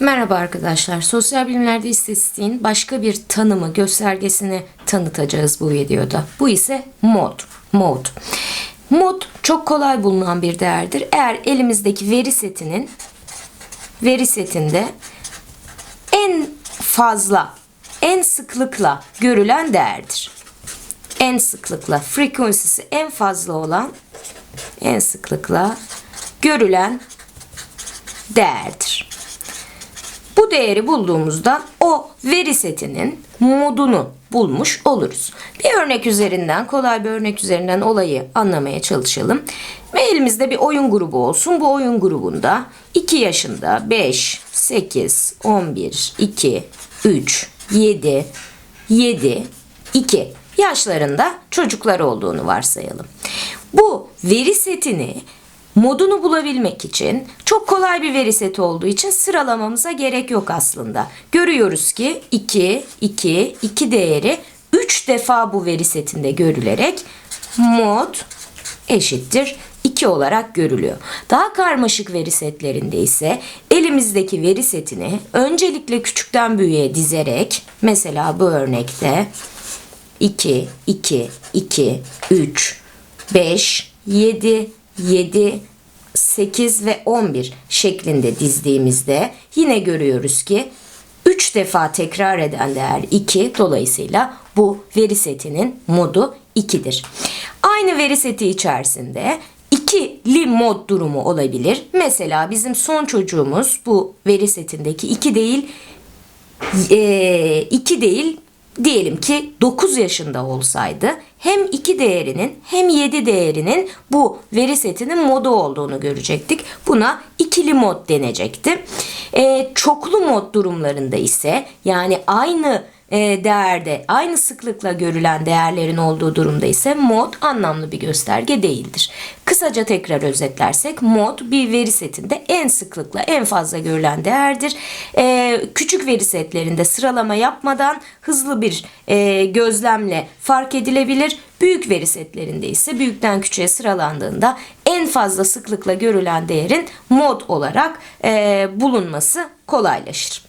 Merhaba arkadaşlar. Sosyal bilimlerde istatistiğin başka bir tanımı, göstergesini tanıtacağız bu videoda. Bu ise mod. Mod. Mod çok kolay bulunan bir değerdir. Eğer elimizdeki veri setinin veri setinde en fazla, en sıklıkla görülen değerdir. En sıklıkla, frequency'si en fazla olan, en sıklıkla görülen değerdir. Bu değeri bulduğumuzda o veri setinin modunu bulmuş oluruz. Bir örnek üzerinden, kolay bir örnek üzerinden olayı anlamaya çalışalım. Ve elimizde bir oyun grubu olsun. Bu oyun grubunda 2 yaşında 5, 8, 11, 2, 3, 7, 7, 2 yaşlarında çocuklar olduğunu varsayalım. Bu veri setini modunu bulabilmek için çok kolay bir veri seti olduğu için sıralamamıza gerek yok aslında. Görüyoruz ki 2, 2, 2 değeri 3 defa bu veri setinde görülerek mod eşittir 2 olarak görülüyor. Daha karmaşık veri setlerinde ise elimizdeki veri setini öncelikle küçükten büyüğe dizerek mesela bu örnekte 2, 2, 2, 3, 5, 7, 7, 8 ve 11 şeklinde dizdiğimizde yine görüyoruz ki 3 defa tekrar eden değer 2 dolayısıyla bu veri setinin modu 2'dir. Aynı veri seti içerisinde ikili mod durumu olabilir. Mesela bizim son çocuğumuz bu veri setindeki 2 değil 2 değil diyelim ki 9 yaşında olsaydı hem 2 değerinin hem 7 değerinin bu veri setinin modu olduğunu görecektik. Buna ikili mod denecekti. E, çoklu mod durumlarında ise yani aynı e, değerde aynı sıklıkla görülen değerlerin olduğu durumda ise mod anlamlı bir gösterge değildir. Kısaca tekrar özetlersek mod bir veri setinde en sıklıkla en fazla görülen değerdir. E, küçük veri setlerinde sıralama yapmadan hızlı bir e, gözlemle fark edilebilir. Büyük veri setlerinde ise büyükten küçüğe sıralandığında en fazla sıklıkla görülen değerin mod olarak bulunması kolaylaşır.